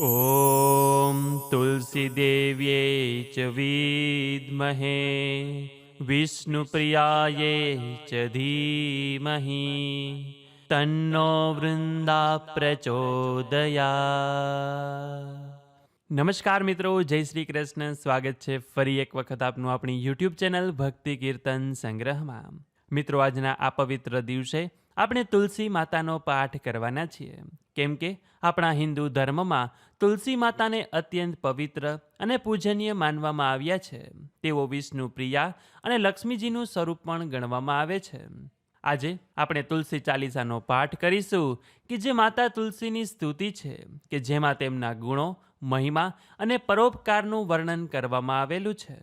ॐ तुलसीदेव्यै च विद्महे विष्णुप्रियायै च धीमहि તન્નો વૃંદા પ્રચોદયા નમસ્કાર મિત્રો જય શ્રી કૃષ્ણ સ્વાગત છે ફરી એક વખત આપનું આપણી યુટ્યુબ ચેનલ ભક્તિ કીર્તન સંગ્રહમાં મિત્રો આજના આ પવિત્ર દિવસે આપણે તુલસી માતાનો પાઠ કરવાના છીએ. કેમ કે આપણા હિન્દુ ધર્મમાં તુલસી માતાને અત્યંત પવિત્ર અને પૂજનીય માનવામાં આવ્યા છે. તેઓ વિષ્ણુ પ્રિયા અને લક્ષ્મીજીનું સ્વરૂપ પણ ગણવામાં આવે છે. આજે આપણે તુલસી ચાલીસાનો પાઠ કરીશું કે જે માતા તુલસીની સ્તુતિ છે, કે જેમાં તેમના ગુણો, મહિમા અને પરોપકારનું વર્ણન કરવામાં આવેલું છે.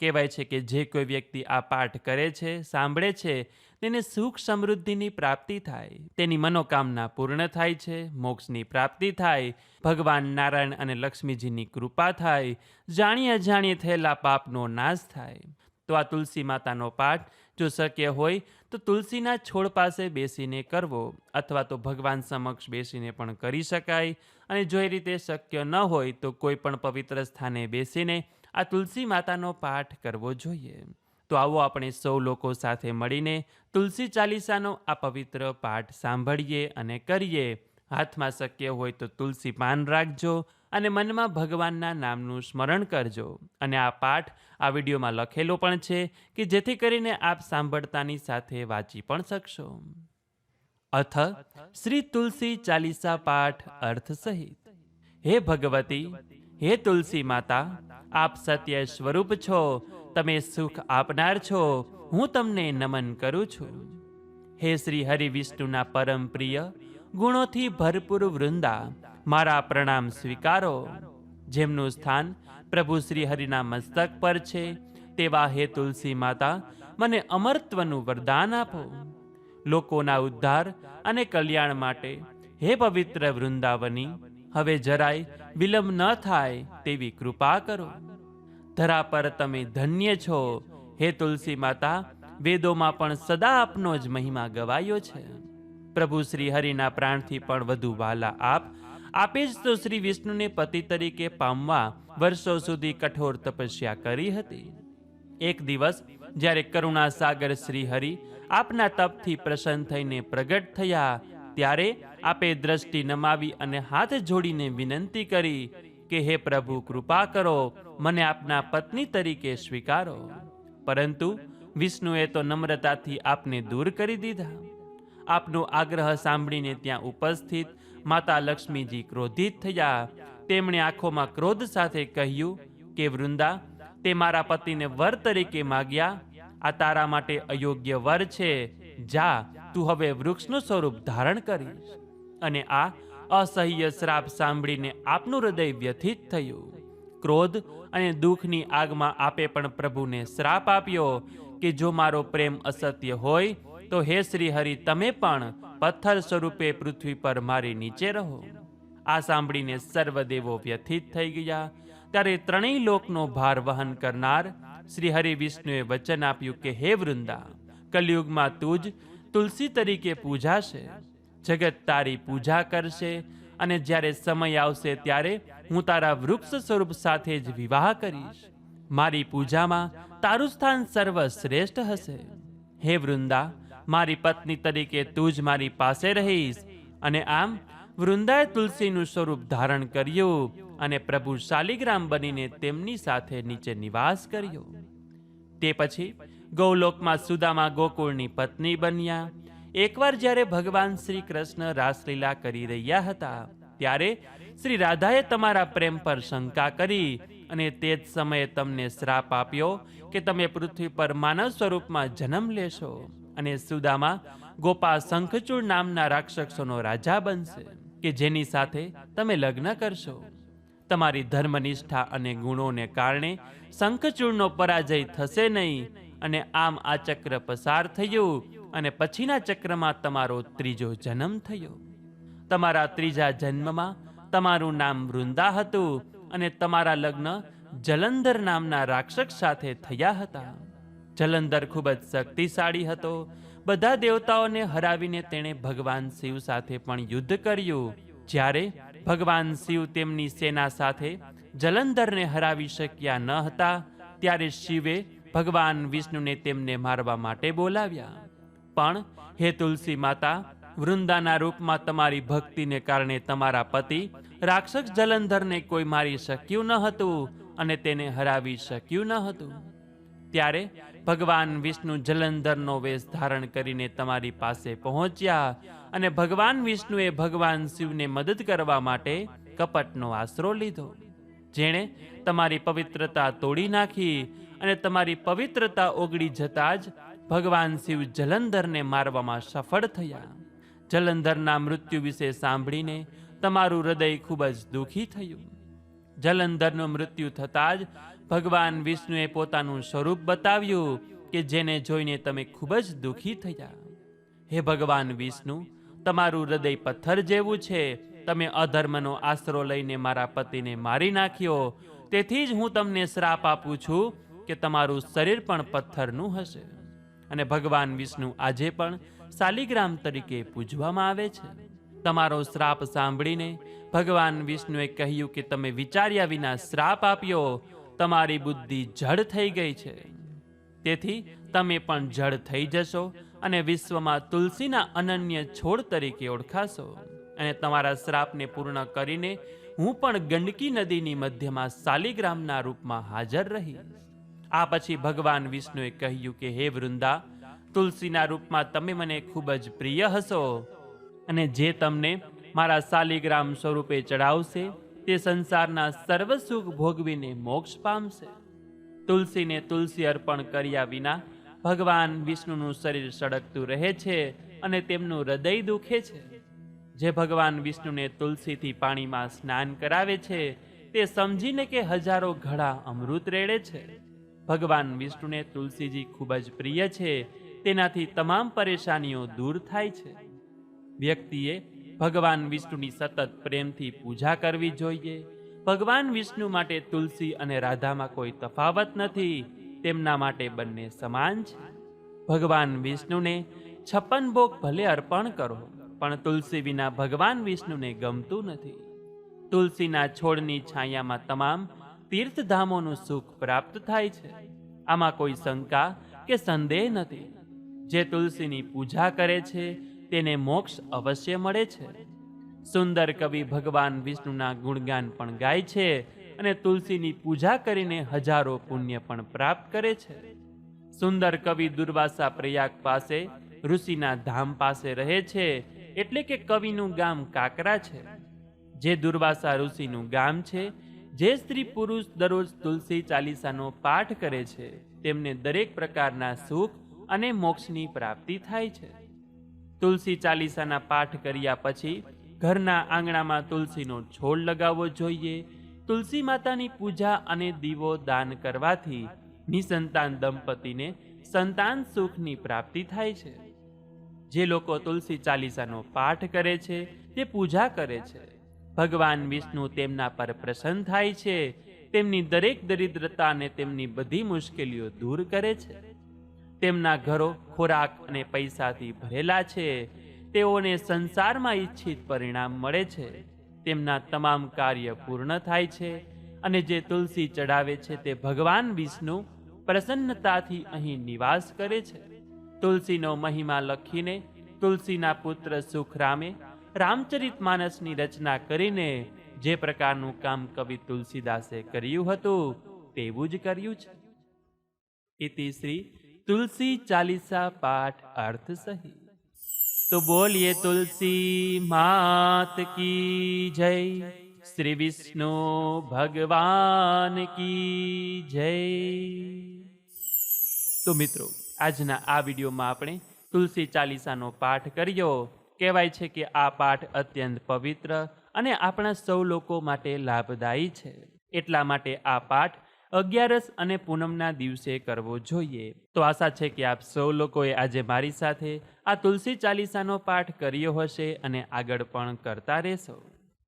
કહેવાય છે કે જે કોઈ વ્યક્તિ આ પાઠ કરે છે, સાંભળે છે તેને સુખ સમૃદ્ધિની પ્રાપ્તિ થાય. તેની મનોકામના પૂર્ણ થાય છે, મોક્ષની પ્રાપ્તિ થાય, ભગવાન નારાયણ અને લક્ષ્મીજીની કૃપા થાય, જાણી અજાણીએ થયેલા પાપનો નાશ થાય. તો આ તુલસી માતાનો પાઠ જો શક્ય હોય, તો તુલસીના છોડ પાસે બેસીને કરવો, અથવા તો ભગવાન સમક્ષ બેસીને પણ કરી શકાય. અને જો એ રીતે શક્ય ન હોય, તો કોઈ પણ પવિત્ર સ્થાને બેસીને આ તુલસી માતાનો પાઠ કરવો જોઈએ. તો આવો આપણે સૌ લોકો સાથે મળીને તુલસી ચાલીસાનો આ પવિત્ર પાઠ સાંભળીએ અને કરીએ. હાથમાં શક્ય હોય તો તુલસી પાન રાખજો અને મનમાં ભગવાનના નામનું સ્મરણ કરજો. અને આ પાઠ આ વિડીયોમાં લખેલો પણ છે કે જેથી કરીને આપ સાંભળતાની સાથે વાંચી પણ શકશો. અથ શ્રી તુલસી ચાલીસા પાઠ અર્થ સહિત. હે ભગવતી, હે તુલસી માતા, આપ સત્ય સ્વરૂપ છો. તમે સુખ આપનાર છો, હું તમને નમન કરું છું. હે શ્રી હરિ વિષ્ણુના પરમ પ્રિય ગુણોથી ભરપૂર વૃંદા, મારા પ્રણામ સ્વીકારો. જેમનું સ્થાન પ્રભુ શ્રી હરિના મસ્તક પર છે, તેવા હે તુલસી માતા, મને અમરત્વનું વરદાન આપો. લોકોના ઉદ્ધાર અને કલ્યાણ માટે, હે પવિત્ર વૃંદાવની, હવે જરાય વિલંબ ન થાય તેવી કૃપા કરો. ધરા પર તમે ધન્ય છો. હે તુલસી માતા, વેદોમાં પણ સદા આપનો જ મહિમા ગવાયો છે. પ્રભુ શ્રી હરિના પ્રાણથી પણ વધુ વાલા આપ. આપે જ તો શ્રી વિષ્ણુને પતિ તરીકે પામવા વર્ષો સુધી કઠોર તપસ્યા કરી હતી. એક દિવસ, જ્યારે કરુણા સાગર શ્રી હરિ આપના તપથી પ્રસન્ન થઈને પ્રગટ થયા, ત્યારે આપે દ્રષ્ટિ નમાવી અને હાથ જોડીને વિનંતી કરી કે, હે પ્રભુ, કૃપા કરો, મને આપના પત્ની તરીકે સ્વીકારો. પરંતુ વિષ્ણુએ તો નમ્રતાથી આપને દૂર કરી દીધા. આપનો આગ્રહ સાંભળીને ત્યાં ઉપસ્થિત માતા લક્ષ્મીજી ક્રોધિત થયા. તેમણે આંખોમાં ક્રોધ સાથે કહ્યું કે, વૃંદા, તે મારા પતિને વર તરીકે માગ્યા. આ તારા માટે અયોગ્ય વર છે. જા, તું હવે વૃક્ષનું સ્વરૂપ ધારણ કરીશ. અને આ અસહ્ય શ્રાપ સાંભળીને આપનું હૃદય વ્યથિત થયું. ક્રોધ અને દુઃખની આગમાં આપે પણ પ્રભુને શ્રાપ આપ્યો કે જો મારો પ્રેમ અસત્ય હોય, તો હે શ્રી હરિ તમે પણ પથ્થર સ્વરૂપે પૃથ્વી પર મારી નીચે રહો. આ સાંભળીને સર્વદેવો વ્યથિત થઈ ગયા. ત્યારે ત્રણેય લોકનો ભાર વહન કરનાર શ્રી હરિ વિષ્ણુએ વચન આપ્યું કે, હે વૃંદા, કલયુગમાં તું જ તુલસી તરીકે પૂજાશે. જગત તારી પૂજા કરશે અને જ્યારે સમય આવશે ત્યારે હું તારા વૃક્ષ સ્વરૂપ સાથે જ વિવાહ કરીશ. મારી પૂજામાં તારું સ્થાન સર્વશ્રેષ્ઠ હશે. હે વૃંદા, મારી પત્ની તરીકે તું જ મારી પાસે રહીશ અને આમ વૃંદાએ તુલસીનું સ્વરૂપ ધારણ કર્યું અને પ્રભુ શાલિગ્રામ બનીને તેમની સાથે નીચે નિવાસ કર્યો. તે પછી ગૌલોકમાં સુદામા ગોકુળની પત્ની બન્યા. એકવાર જ્યારે ભગવાન શ્રી કૃષ્ણ રાસલીલા કરી રહ્યા હતા, ત્યારે શ્રી રાધાએ તમારા પ્રેમ પર શંકા કરી અને તે જ સમયે તમને શ્રાપ આપ્યો કે તમે પૃથ્વી પર માનવ સ્વરૂપમાં જન્મ લેશો અને સુદામા ગોપા શંખચૂડ નામના રાક્ષસોનો રાજા બનશે, કે જેની સાથે તમે લગ્ન કરશો. તમારી ધર્મનિષ્ઠા અને ગુણોને કારણે શંખચૂડનો પરાજય થશે નહીં અને આમ આ ચક્ર પસાર થયું અને પછીના ચક્રમાં તમારો ત્રીજો જન્મ થયો. તમારા ત્રીજા જન્મમાં તમારું નામ વૃંદા હતું અને તમારા લગ્ન જલંધર નામના રાક્ષસ સાથે થયા હતા. જલંધર ખૂબ જ શક્તિશાળી હતો. બધા દેવતાઓને હરાવીને તેણે ભગવાન શિવ સાથે પણ યુદ્ધ કર્યું. જ્યારે ભગવાન શિવ તેમની સેના સાથે જલંધરને હરાવી શક્યા ન હતા, ત્યારે શિવે ભગવાન વિષ્ણુને તેમને મારવા માટે બોલાવ્યા. પણ હે તુલસી માતા, વૃંદાના રૂપમાં તમારી ભક્તિને કારણે તમારા પતિ રાક્ષસ જલંધરને કોઈ મારી શક્યું ન હતું અને તેને હરાવી શક્યું ન હતું. ત્યારે ભગવાન વિષ્ણુ જલંધરનો વેશ ધારણ કરીને તમારી પાસે પહોંચ્યા અને ભગવાન વિષ્ણુએ ભગવાન શિવને મદદ કરવા માટે કપટનો આશરો લીધો. જેણે તમારી પવિત્રતા તોડી નાખી અને તમારી પવિત્રતા ઓગળી જતા જ ભગવાન શિવ જલંધરને મારવામાં સફળ થયા. જલંધરના મૃત્યુ વિશે સાંભળીને તમારું હૃદય ખૂબ જ દુઃખી થયું. જલંધરનું મૃત્યુ થતાં જ ભગવાન વિષ્ણુએ પોતાનું સ્વરૂપ બતાવ્યું કે જેને જોઈને તમે ખૂબ જ દુઃખી થયા. હે ભગવાન વિષ્ણુ, તમારું હૃદય પથ્થર જેવું છે. તમે અધર્મનો આશરો લઈને મારા પતિને મારી નાખ્યો. તેથી જ હું તમને શ્રાપ આપું છું કે તમારું શરીર પણ પથ્થરનું હશે. અને ભગવાન વિષ્ણુ આજે પણ શાલિગ્રામ તરીકે પૂજવામાં આવે છે. તમારો શ્રાપ સાંભળીને ભગવાન વિષ્ણુએ કહ્યું કે તમે વિચાર્યા વિના શ્રાપ આપ્યો, તમારી બુદ્ધિ જડ થઈ ગઈ છે. તેથી તમે પણ જડ થઈ જશો અને વિશ્વમાં તુલસીના અનન્ય છોડ તરીકે ઓળખાશો. અને તમારા શ્રાપને પૂર્ણ કરીને હું પણ ગંડકી નદીની મધ્યમાં શાલિગ્રામના રૂપમાં હાજર રહીશ. આ પછી ભગવાન વિષ્ણુએ કહ્યું કે, હે વૃંદા, તુલસીના રૂપમાં તમે મને ખૂબ જ પ્રિય હશો અને જે તમને મારા શાલિગ્રામ સ્વરૂપે ચડાવશે તે સંસારના સર્વ સુખ ભોગવીને મોક્ષ પામશે. તુલસીને તુલસી અર્પણ કર્યા વિના ભગવાન વિષ્ણુનું શરીર સળગતું રહે છે અને તેમનું હૃદય દુખે છે. જે ભગવાન વિષ્ણુને તુલસીથી પાણીમાં સ્નાન કરાવે છે, તે સમજીને કે હજારો ઘડા અમૃત રેડે છે. ભગવાન વિષ્ણુને તુલસીજી ખૂબ જ પ્રિય છે. તેનાથી તમામ પરેશાનીઓ દૂર થાય છે. વ્યક્તિએ ભગવાન વિષ્ણુની સતત પ્રેમથી પૂજા કરવી જોઈએ. ભગવાન વિષ્ણુ માટે તુલસી અને રાધામાં કોઈ તફાવત નથી. તેમના માટે બંને સમાન છે. ભગવાન વિષ્ણુને છપ્પન ભોગ ભલે અર્પણ કરો, પણ તુલસી વિના ભગવાન વિષ્ણુને ગમતું નથી. તુલસીના છોડની છાયામાં તમામ તીર્થધામોનું સુખ પ્રાપ્ત થાય છે. આમાં કોઈ શંકા કે સંદેહ નથી. જે તુલસીની પૂજા કરે છે, તેને મોક્ષ અવશ્ય મળે છે. સુંદર કવિ ભગવાન વિષ્ણુના ગુણગાન પણ ગાય છે અને તુલસીની પૂજા કરીને હજારો પુણ્ય પણ પ્રાપ્ત કરે છે. સુંદર કવિ દુર્વાસા પ્રયાગ પાસે, ઋષિના ધામ પાસે રહે છે, એટલે કે કવિનું ગામ કાકરા છે. જે દુર્વાસા ઋષિનું ગામ છે જે સ્ત્રી પુરુષ દરરોજ તુલસી ચાલીસાનો પાઠ કરે છે, તેમને દરેક પ્રકારના સુખ અને મોક્ષની પ્રાપ્તિ થાય છે. તુલસી ચાલીસાના પાઠ કર્યા પછી ઘરના આંગણામાં તુલસીનો છોડ લગાવવો જોઈએ, તુલસી માતાની પૂજા અને દીવો દાન કરવાથી નિસંતાન દંપતીને સંતાન સુખની પ્રાપ્તિ થાય છે. જે લોકો તુલસી ચાલીસાનો પાઠ કરે છે, તે પૂજા કરે છે. ભગવાન વિષ્ણુ તેમના પર પ્રસન્ન થાય છે, તેમની દરેક દરિદ્રતા અને તેમની બધી મુશ્કેલીઓ દૂર કરે છે. તેમના ઘરો, ખોરાક અને પૈસાથી ભરેલા છે. તેઓને સંસારમાં ઈચ્છિત પરિણામ મળે છે. તેમના તમામ કાર્ય પૂર્ણ થાય છે અને જે તુલસી ચડાવે છે તે ભગવાન વિષ્ણુ પ્રસન્નતાથી અહીં નિવાસ કરે છે. તુલસીનો મહિમા લખીને તુલસીના પુત્ર સુખરામે રામચરિત માનસની રચના કરીને જે પ્રકારનું કામ કવિ તુલસીદાસે કર્યું હતું, તેવું જ કર્યું છે. શ્રી તુલસી ચાલીસા પાઠ અર્થ સહી. તો બોલીએ તુલસી માત કી જય, શ્રી વિષ્ણુ ભગવાન કી જય. તો મિત્રો, આજના આ વિડીયોમાં આપણે તુલસી ચાલીસાનો પાઠ કર્યો. કહેવાય છે કે આ પાઠ અત્યંત પવિત્ર અને આપણા સૌ લોકો માટે લાભદાયી છે. એટલા માટે આ પાઠ અગિયારસ અને પૂનમના દિવસે કરવો જોઈએ. તો આશા છે કે આપ સૌ લોકોએ આજે મારી સાથે આ તુલસી ચાલીસાનો પાઠ કર્યો હશે અને આગળ પણ કરતા રહેશો.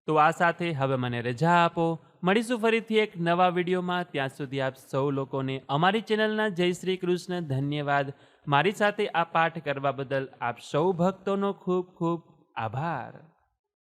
તો આ સાથે હવે મને રજા આપો. મળીશું ફરીથી એક નવા વિડીયોમાં. ત્યાં સુધી આપ સૌ લોકોને અમારી ચેનલના જય શ્રી કૃષ્ણ ધન્યવાદ. મારી સાથે આ પાઠ કરવા બદલ આપ સૌ ભક્તોનો ખૂબ ખૂબ આભાર.